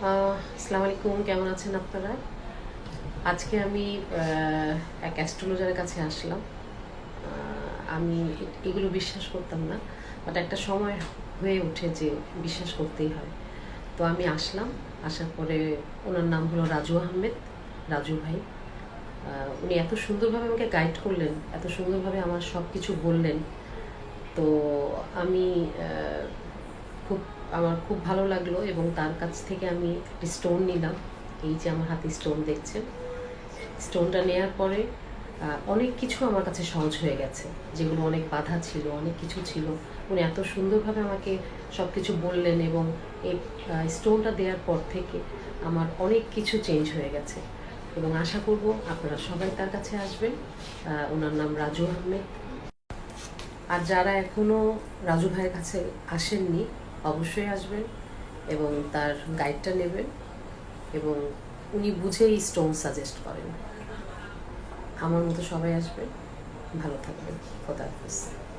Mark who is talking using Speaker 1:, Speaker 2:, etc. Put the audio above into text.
Speaker 1: আসসালামু আলাইকুম কেমন আছেন আপনারা? আজকে আমি এক অ্যাস্ট্রোলজারের কাছে আসলাম। আমি এগুলো বিশ্বাস করতাম না বাট একটা সময় হয়ে ওঠে যে বিশ্বাস করতেই হয়। তো আমি আসলাম, আসার পরে ওনার নাম হলো রাজু আহমেদ, রাজু ভাই। উনি এত সুন্দরভাবে আমাকে গাইড করলেন, এত সুন্দরভাবে আমার সব কিছু বললেন। তো আমি খুব, আমার খুব ভালো লাগল এবং তার কাছ থেকে আমি একটি স্টোন নিলাম। এই যে আমার হাতে স্টোন দেখছেন। স্টোনটা নেওয়ার পরে অনেক কিছু আমার কাছে সহজ হয়ে গেছে। যেগুলো অনেক বাধা ছিল, অনেক কিছু ছিল। উনি এত সুন্দরভাবে আমাকে সব কিছু বললেন এবং এই স্টোনটা দেওয়ার পর থেকে আমার অনেক কিছু চেঞ্জ হয়ে গেছে। এবং আশা করব আপনারা সবাই তার কাছে আসবেন। ওনার নাম রাজু আহমেদ। আর যারা এখনও রাজু ভাইয়ের কাছে আসেননি অবশ্যই আসবেন এবং তার গাইডটা নেবেন এবং উনি বুঝেই স্টোন সাজেস্ট করেন। আমার মতো সবাই আসবেন ভালো থাকবেন। খোদা হাফিজ।